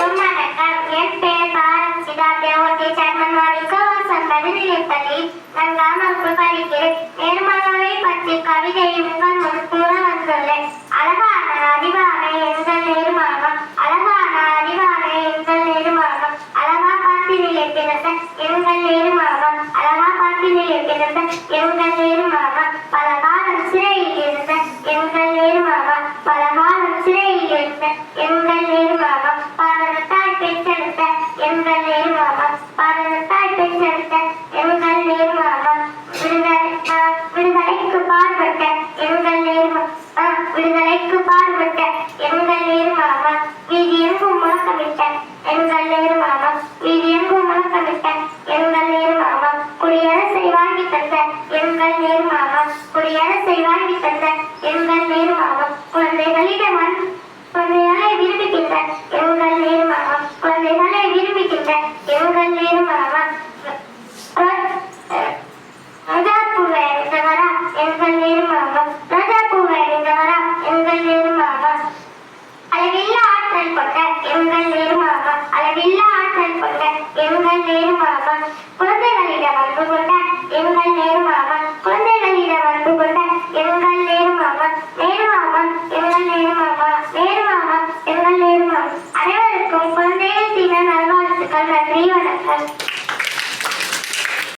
வணக்கம் என் பெயர் பாரத் சிதார்த்தியா ஒட்டி சர்மன் நான் கிராமத்தில் படிக்கிறேன் நேர்மலவை பற்றி கவிதை உங்கள் முன் கூற வந்துள்ளேன் அழகான அறிவான எங்கள் நேர்மானம் அழகான அறிவான எங்கள் நேர்மானம் அழகா பாட்டினிலே பிறந்த எங்கள் நேர்மானம் அழகா பாட்டினிலே பிறந்த எங்கள் நேர்மானம் பல காலம் சிறையில் இருந்த எங்கள் நேர்மானம் பல காலம் சிறையில் இருந்த எங்கள் நேர்மானம் விடுதலைக்கு பாடுபட்ட எங்கள் நேர்மா விடுதலைக்கு பாடுபட்ட எங்கள் நேர்மானம் வீதி எங்கும் முழக்கமிட்ட எங்கள் நேர்மானம் வீதி எங்கும் முழக்கமிட்ட எங்கள் நேர்மானம் குடியரசை வாங்கி தந்த எங்கள் நேர்மானம் குடியரசை வாங்கி தந்த எங்கள் நேர்மானம் குழந்தைகளிடம் குழந்தைகளை விரும்புகின்ற எங்கள் நேர்மானம் குழந்தைகளை விரும்புகின்ற எங்கள் நேர்மானம் வில்ல ஆற்றல் கொண்ட எங்கள் நேரும் அவன் குழந்தைகளிடம் கொண்ட எங்கள் நேரும் அவன் குழந்தைகளிடம் அன்பு கொண்ட எங்கள் நேரும் அனைவருக்கும் குழந்தைகள் தின நல்வாழ்த்துக்கள் நன்றி வணக்கம்.